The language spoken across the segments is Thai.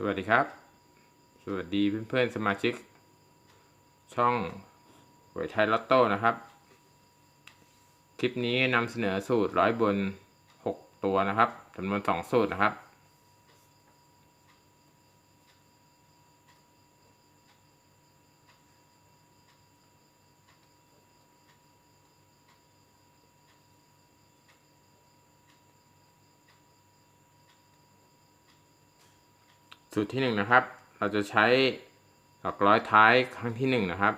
สวัสดีครับ สวัสดีเพื่อนๆสมาชิก ช่องหวยไทยลอตโต้นะครับ คลิปนี้นำเสนอสูตรร้อยบน 6 ตัวนะครับจำนวน 2 สูตรนะครับ สูตรที่หนึ่งนะครับ เราจะใช้หลักร้อยท้ายครั้งที่หนึ่งนะครับ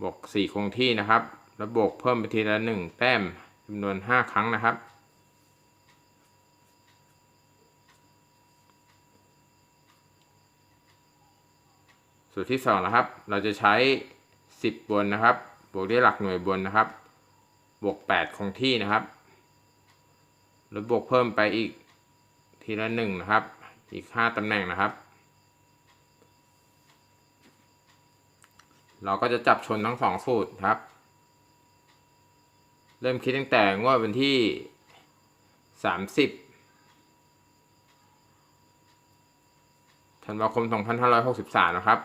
บวกสี่คงที่นะครับ แล้วบวกเพิ่มไปทีละหนึ่งแต้มจำนวนห้าครั้งนะครับ สูตรที่สองนะครับ เราจะใช้สิบบนนะครับ บวกด้วยหลักหน่วยบนนะครับ บวกแปดคงที่นะครับ แล้วบวกเพิ่มไปอีก ทีละหนึ่งนะครับ อีกห้าตำแหน่งนะครับ เราก็จะจับชนทั้งสองสูตรครับ เริ่มคิดตั้งแต่งวดวันที่สามสิบธันวาคม 2563 นะครับ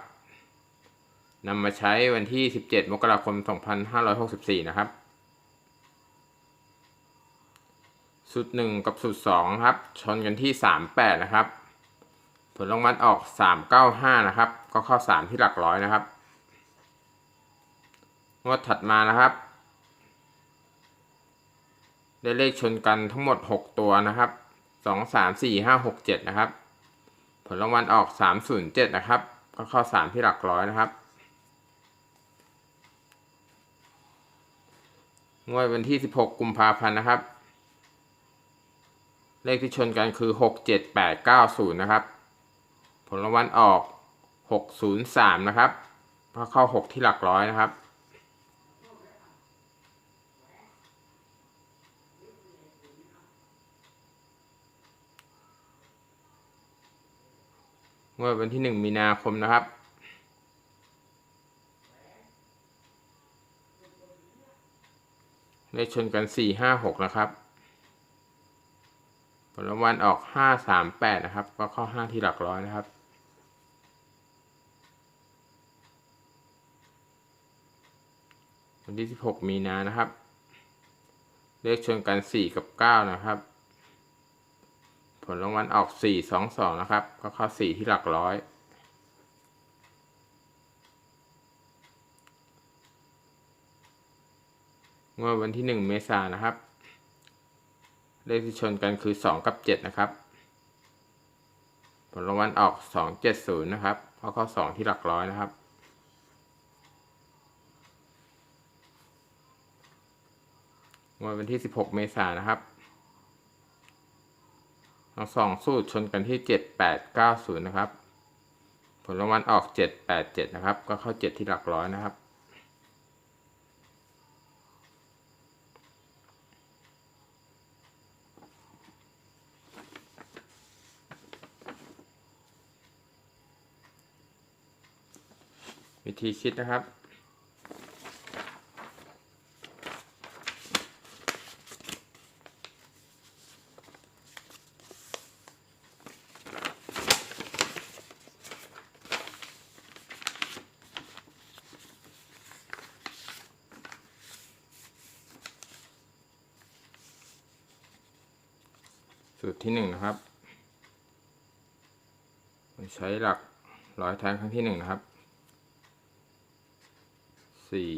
นำมาใช้วันที่ 17 มกราคม 2564 นะครับ สุดหนึ่งกับสุดสองครับ ชนกันที่สามแปดนะครับ ผลรางวัลออกสามเก้าห้านะครับ ก็เข้าสามที่หลักร้อยนะครับงวดถัดมานะครับ ได้เลขชนกันทั้งหมดหกตัวนะครับสองสามสี่ห้าหกเจ็ดนะครับ ผลรางวัลออกสามศูนย์เจ็ดนะครับ ก็เข้าสามที่หลักร้อยนะครับ งวดวันที่สิบหกกุมภาพันธ์นะครับ เลขที่ชนกันคือหกเจ็ดแปดเก้าศูนย์นะครับ ผลรางวัลออกหกศูนย์สามนะครับก็เข้าหกที่หลักร้อยนะครับ เมื่อวันที่หนึ่งมีนาคมนะครับเลขชนกันสี่ห้าหกนะครับ ผลรางวัลออกห้าสามแปดนะครับ ก็เข้าห้าที่หลักร้อยนะครับ วันที่สิบหกมีนานะครับ เลขชนกันสี่กับเก้านะครับ ผลรางวัลออกสี่สองสองนะครับ ก็เข้าสี่ที่หลักร้อย งวดวันที่หนึ่งเมษายนนะครับ เลขที่ชนกันคือสองกับเจ็ดนะครับ ผลรางวัลออกสองเจ็ดศูนย์นะครับ เพราะเข้าสองที่หลักร้อยนะครับวดวันที่สิบหกเมษายนนะครับทั้งสองสูตรชนกันที่เจ็ดแปดเก้าศูนย์นะครับ ผลรางวัลออกเจ็ดแปดเจ็ดนะครับ ก็เข้าเจ็ดที่หลักร้อยนะครับ วิธีคิดนะครับ สูตรที่หนึ่งนะครับ ใช้หลักร้อยแทงครั้งที่หนึ่งนะครับ สี่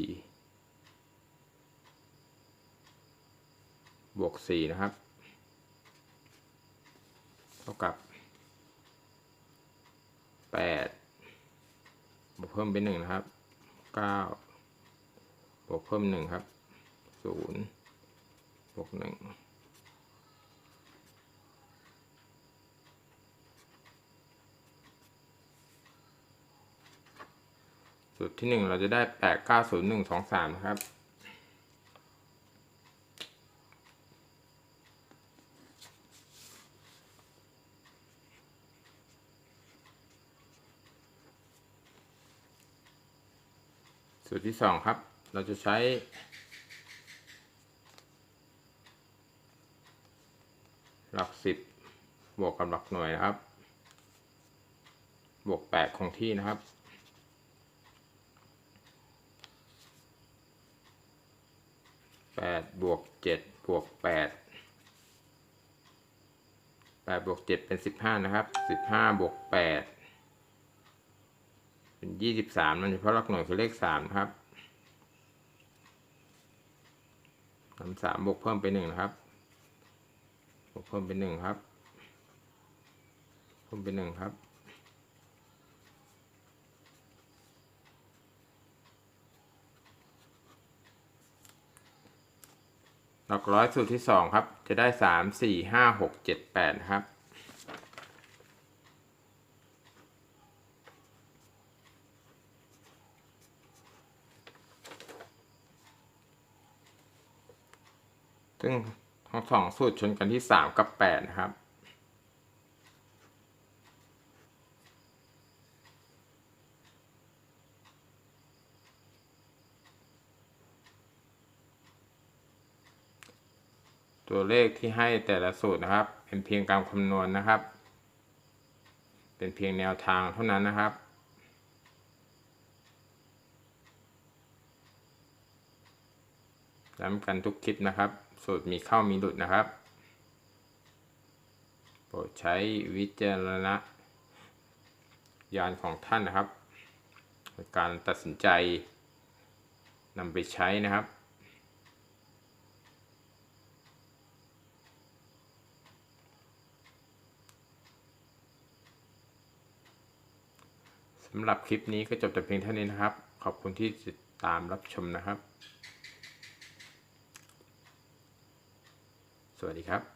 บวกสี่นะครับ เท่ากับแปดบวกเพิ่มเป็นหนึ่งนะครับเก้าบวกเพิ่มหนึ่งครับศูนย์บวกหนึ่ง สูตรที่หนึ่งเราจะได้แปดเก้าศูนย์หนึ่งสองสามครับ สูตรที่สองครับ เราจะใช้หลักสิบบวกกับหลักหน่วยนะครับ บวกแปดคงที่นะครับ แปดบวกเจ็ดบวกแปดแปดบวกเจ็ดเป็นสิบห้านะครับสิบห้าบวกแปดเป็นยี่สิบสามมันเฉพาะหลักหน่วยคือเลขสามนะครับนำสามบวกเพิ่มไปหนึ่งนะครับบวกเพิ่มเป็นหนึ่งครับ เพิ่มเป็นหนึ่งครับ หลักร้อยสูตรที่สองครับ จะได้สามสี่ห้าหกเจ็ดแปดครับ ซึ่งทั้งสองสูตรชนกันที่สามกับแปดนะครับ ตัวเลขที่ให้แต่ละสูตรนะครับ เป็นเพียงการคำนวณนะครับ เป็นเพียงแนวทางเท่านั้นนะครับ ย้ำกันทุกคลิปนะครับ สูตรมีเข้ามีหลุดนะครับ โปรดใช้วิจารณญาณของท่านนะครับในการตัดสินใจนำไปใช้นะครับำหรับคลิปนี้ก็จบแต่เพียงเท่านี้นะครับ ขอบคุณที่ติดตามรับชมนะครับ สวัสดีครับ